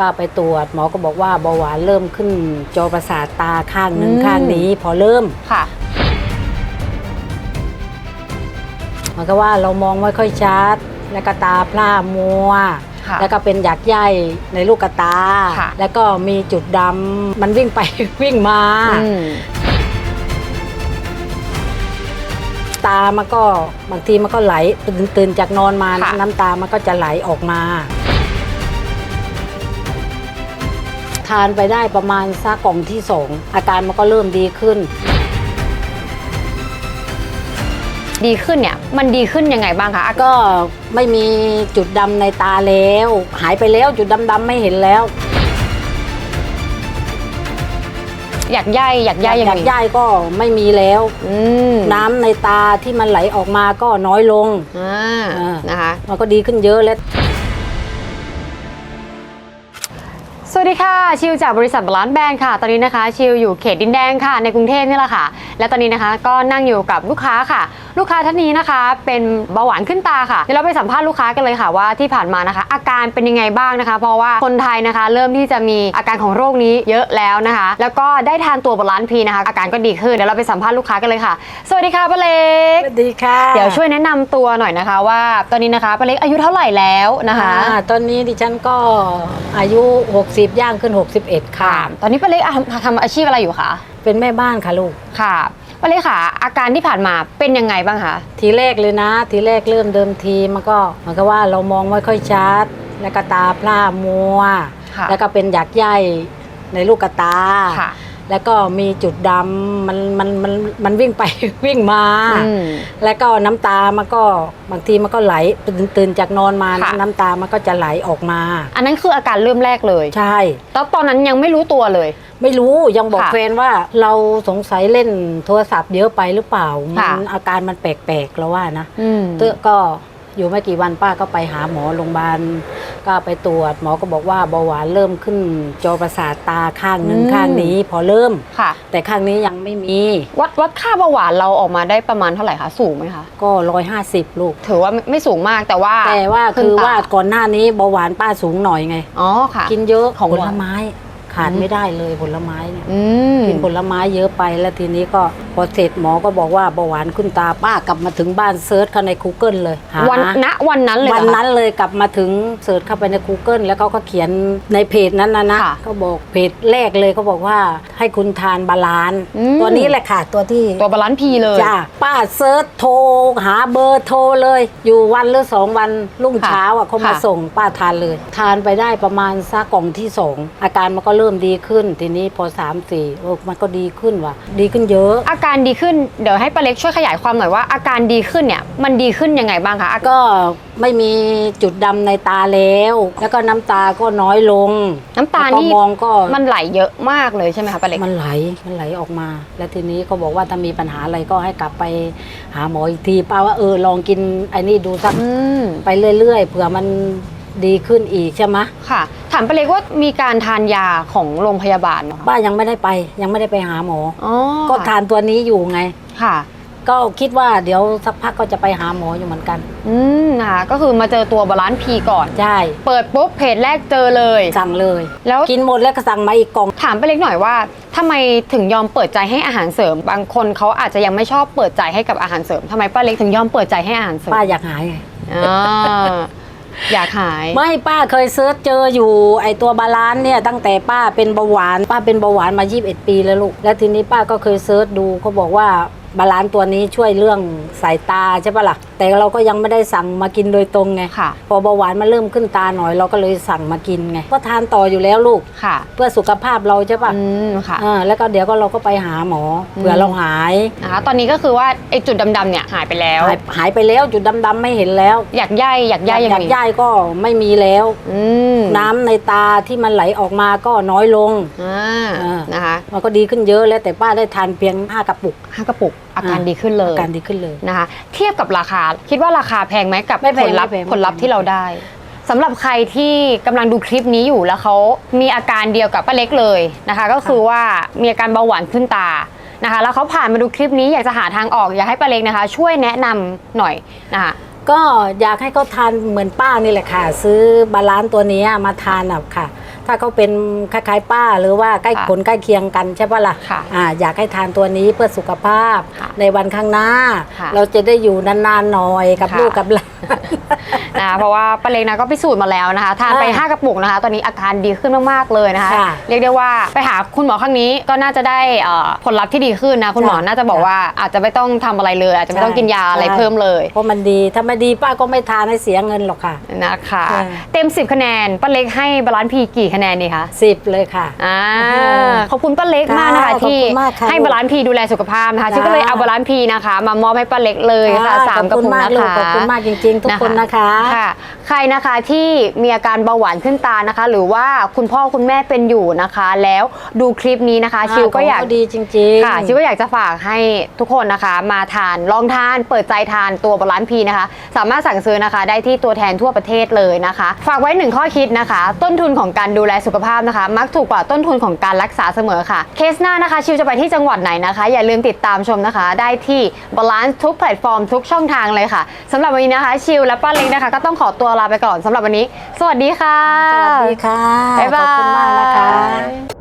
ก็ไปตรวจหมอก็บอกว่าเบาหวานเริ่มขึ้นจอประสาทตาข้างหนึ่งอืม ข้างนี้ พอเริ่มค่ะมันก็ว่าเรามองไม่ค่อยชัด แล้วก็ตาพร่ามัว ค่ะ แล้วก็เป็นหยักใยในลูกกระตา ค่ะ แล้วก็มีจุดดำมันวิ่งไป วิ่งมา อืม ตามันก็บางทีมันก็ไหลตื่นตื่นจากนอนมานะน้ำตามันก็จะไหลออกมา ทานไปได้ประมาณสักกล่องที่สองอาการมันก็เริ่มดีขึ้น ดีขึ้นเนี่ย มันดีขึ้นยังไงบ้างคะอาก็ไม่มีจุดดำในตาแล้ว หายไปแล้วจุดดำๆไม่เห็นแล้วอยากย่ายอยากอย่ายยังยากไงย่ายก็ไม่มีแล้ว อืมน้ำในตาที่มันไหลออกมาก็น้อยลงอ่าอ่านะคะ มันก็ดีขึ้นเยอะแล้ว ดีค่ะ ชิวจากบริษัทบาลานซ์แบรนด์ค่ะ ตอนนี้นะคะ ชิวอยู่เขตดินแดงค่ะ ในกรุงเทพนี่แหละค่ะ และตอนนี้นะคะก็นั่งอยู่กับลูกค้าค่ะ ลูกค้าท่านนี้นะคะ เป็นเบาหวานขึ้นตาค่ะเดี๋ยวเราไปสัมภาษณ์ลูกค้ากันเลยค่ะว่าที่ผ่านมานะคะ อาการเป็นยังไงบ้างนะคะ เพราะว่าคนไทยนะคะ เริ่มที่จะมีอาการของโรคนี้เยอะแล้วนะคะ แล้วก็ได้ทานตัวบาลานซ์พีนะคะ อาการก็ดีขึ้นเดี๋ยวเราไปสัมภาษณ์ลูกค้ากันเลยค่ะ สวัสดีค่ะป้าเล็กสวัสดีค่ะเดี๋ยวช่วยแนะนำตัวหน่อยนะคะ ว่าตอนนี้นะคะป้าเล็กอายุเท่าไหร่แล้วนะคะ อ่าตอนนี้ดิฉันก็อายุ 60 ย่างขึ้น 61 ค่ะ ตอนนี้ป้าเล็กอะทำทำอาชีพอะไรอยู่คะเป็นแม่บ้านค่ะลูก ค่ะ ป้าเล็กค่ะอาการที่ผ่านมาเป็นยังไงบ้างคะ ทีแรกเลยนะ ทีแรกเริ่มเดิมทีมันก็มันก็ว่าเรามองไม่ค่อยชัด แล้วก็ตาพร่ามัว ค่ะแล้วก็เป็นหยักใยในลูกกระตา ค่ะ แล้วก็มีจุดดำมันมันมันมันวิ่งไป วิ่งมา อืม แล้วก็น้ำตามันก็บางทีมันก็ไหลตื่นตื่นจากนอนมานะค่ะ น้ำตามันก็จะไหลออกมา อันนั้นคืออาการเริ่มแรกเลย ใช่ แล้วตอนนั้นยังไม่รู้ตัวเลย ไม่รู้ยังบอกค่ะแฟนว่าเราสงสัยเล่นโทรศัพท์เยอะไปหรือเปล่ามัค่ะ นอาการมันแปลกๆแล้วว่านะอืม เตอะก็อยู่ไม่กี่วันป้าก็ไปหาหมอโรงพยาบาลก็ไปตรวจหมอก็บอกว่าเบาหวานเริ่มขึ้นจอประสาทตาข้างหนึ่งอืม ข้างนี้ พอเริ่ม ค่ะ แต่ข้างนี้ยังไม่มีวัดวัดค่าเบาหวานเราออกมาได้ประมาณเท่าไหร่คะสูงไหมคะ ก็ร้อยห้าสิบลูก ถือว่าไม่ไม่สูงมากแต่ว่าแต่ว่าขึ้นคือตาว่าก่อนหน้านี้เบาหวานป้าสูงหน่อยไง อ๋อค่ะ กินเยอะของผหวานลไม้ ขาดอืมไม่ได้เลยผลไม้เนี่ยอืมกินผลไม้เยอะไปแล้วทีนี้ก็พ อเสร็จหมอก็บอกว่าเบาหวานขึ้นตาป้ากลับมาถึงบ้านเซิร์ชเข้าใน Google เลยหา วันณวันนั้นเลยเหรวัอนคะ นั้นเลยกลับมาถึงเสิร์ชเข้าไปใน Google แล้วเขาก็เขียนในเพจนั้นนะนะค่ะเขาบอกเพจแรกเลยเขาบอกว่าให้คุณทานบาลานซ์อืม ตัวนี้แหละค่ะตัวที่ตัวบาลานซ์พีเลย จ้าป้าเซิร์ชโทรหาเบอร์โทรเลย อยู่วันหรือสองวันรุ่งค่ะเช้าอะเขามาค่ะ ส่งป้าทานเลย ทานไปได้ประมาณสักกล่องที่สองอาการมันก็เริ่มดีขึ้น ทีนี้พอสามสี่โอ้มันก็ดีขึ้นว่ะดีขึ้นเยอะ อาการดีขึ้นเดี๋ยวให้ป้าเล็กช่วยขยายความหน่อยว่าอาการดีขึ้นเนี่ยมันดีขึ้นยังไงบ้างคะก็ไม่มีจุดดำในตาแล้ว แล้วก็น้ำตาก็น้อยลงน้ำตาแล้วก็นี่มองก็มันไหลเยอะมากเลยใช่ไหมคะป้าเล็กมันไหลมันไหลออกมา แล้วทีนี้เขาบอกว่าถ้ามีปัญหาอะไรก็ให้กลับไปหาหมออีกทีป้าว่าเออลองกินไอ้นี่ดูสัก อืม ไปเรื่อยๆ เผื่อมัน ดีขึ้นอีกใช่ไหมค่ะ ถามป้าเล็กว่ามีการทานยาของโรงพยาบาลไหมคะป้ายังไม่ได้ไปยังไม่ได้ไปหาหมออ๋อก็ทานตัวนี้อยู่ไง ค่ะ ก็คิดว่าเดี๋ยวสักพักก็จะไปหาหมออยู่เหมือนกัน อืมนะคะ ก็คือมาเจอตัวบาลานซ์พีก่อน ใช่ เปิดปุ๊บเพจแรกเจอเลย สั่งเลย แล้วกินหมดแล้วก็สั่งมาอีกกล่อง ถามป้าเล็กหน่อยว่าทำไมถึงยอมเปิดใจให้อาหารเสริม บางคนเขาอาจจะยังไม่ชอบเปิดใจให้กับอาหารเสริมทำไมป้าเล็กถึงยอมเปิดใจให้อาหารเสริมป้าอยากหายไง อ่า อยากหาย ไม่ป้าเคยเซิร์ชเจออยู่ไอตัวบาลานซ์เนี่ยตั้งแต่ป้าเป็นเบาหวาน ป้าเป็นเบาหวานมา 21 ปีแล้วลูก แล้วทีนี้ป้าก็เคยเซิร์ชดูเขาบอกว่า บาลานซ์ตัวนี้ช่วยเรื่องสายตาใช่ปะล่ะ แต่เราก็ยังไม่ได้สั่งมากินโดยตรงไงค่ะ พอเบาหวานมันเริ่มขึ้นตาหน่อยเราก็เลยสั่งมากินไงก็ทานต่ออยู่แล้วลูก ค่ะ เพื่อสุขภาพเราใช่ปะอืมค่ะอ่าแล้วก็เดี๋ยวก็เราก็ไปหาหมอเผื่อเราหายนะคะตอนนี้ก็คือว่าไอ้จุดดำๆเนี่ยหายไปแล้ว หายหายไปแล้วจุดดำๆไม่เห็นแล้วอยากย่ายอยากย่ายยังอยากไงย่ายก็ไม่มีแล้ว อืมน้ำในตาที่มันไหลออกมาก็น้อยลง อ่าอ่านะคะมันก็ดีขึ้นเยอะแล้วแต่ป้าได้ทานเพียง5กระปุก ห้ากระปุกอาการอ่าดีขึ้นเลยอาการดีขึ้นเลยนะคะ เทียบกับราคาคิดว่าราคาแพงไหมกับไม่แพผงลลัพธ์ไม่แพง ผลลัพธ์ที่เราได้สำหรับใครที่กำลังดูคลิปนี้อยู่แล้วเขามีอาการเดียวกับป้าเล็กเลยนะคะ ก็คือว่ามีอาการเบาหวานขึ้นตานะคะ แล้วเขาผ่านมาดูคลิปนี้อยากจะหาทางออกอยากให้ป้าเล็กนะคะ ช่วยแนะนำหน่อยนะคะ ก็อยากให้เขาทานเหมือนป้านี่แหละค่ะ ซื้อบาลานซ์ตัวนี้มาทานอะค่ะ ถ้าเขาเป็นคล้ายๆป้าหรือว่าใกล้ค่ะผลใกล้เคียงกันใช่ปะล่ะค่ะอ่าอยากให้ทานตัวนี้เพื่อสุขภาพค่ะในวันข้างหน้าค่ะเราจะได้อยู่นานๆหน่อยกับค่ะลูกกับหลาน นะคะเพราะว่าป้าเล็กนะก็พิสูจน์มาแล้วนะคะ ทานไปอ่า5กระปุกนะคะ ตอนนี้อาการดีขึ้นมากๆเลยนะคะ ค่ะเรียกได้ว่าไปหาคุณหมอครั้งนี้ก็น่าจะได้เอ่อผลลัพธ์ที่ดีขึ้นนะคุณหมอค่ะน่าจะบอกว่าอาจจะไม่ต้องทำอะไรเลย อาจจะไม่ต้องกินยาอะไรใช่ เพิ่มเลยเพราะมันดี ถ้าไม่ดีป้าก็ไม่ทานให้เสียเงินหรอกค่ะ นะคะค่ะเต็ม 10 คะแนนป้าเล็กให้บาลานซ์พีกี่คะแนนดีคะสิบเลยค่ะ อ่าอ่าขอบคุณป้าเล็กมากนะคะค่ะขอบที่คุณมากค่ะให้บาลานซ์พีดูแลสุขภาพนะคะจ้าชิวก็เลยเอาบาลานซ์พีนะคะ มามอบให้ป้าเล็กเลยค่ะสามกระปุกขอบคุณมากนะลูกคะ ขอบคุณมากจริงๆ ทุกคนนะคะค่ะ ใครนะคะที่มีอาการเบาหวานขึ้นตานะคะ หรือว่าคุณพ่อคุณแม่เป็นอยู่นะคะ แล้วดูคลิปนี้นะคะ ชิวก็อยากขงเขดีจริงๆค่ะ ชิวก็อยากจะฝากให้ทุกคนนะคะ มาทานลองทานเปิดใจทานตัวบาลานซ์พีนะคะ สามารถสั่งซื้อนะคะ ได้ที่ตัวแทนทั่วประเทศเลยนะคะ ฝากไว้หนึ่งข้อคิดนะคะ ต้นทุนของการดูแลสุขภาพนะคะ มักถูกกว่าต้นทุนของการรักษาเสมอค่ะ เคสหน้านะคะ ชิวจะไปที่จังหวัดไหนนะคะ อย่าลืมติดตามชมนะคะ ได้ที่บาลานซ์ทุกแพลตฟอร์มทุกช่องทางเลยค่ะสำหรับวันนี้นะคะ ชิวและป้าานเล็กนะคะ ก็ต้องขอตัวลาไปก่อนสำหรับวันนี้ สวัสดีค่ะ สวัสดีค่ะ บ๊ายบาย ขอบคุณมากนะคะ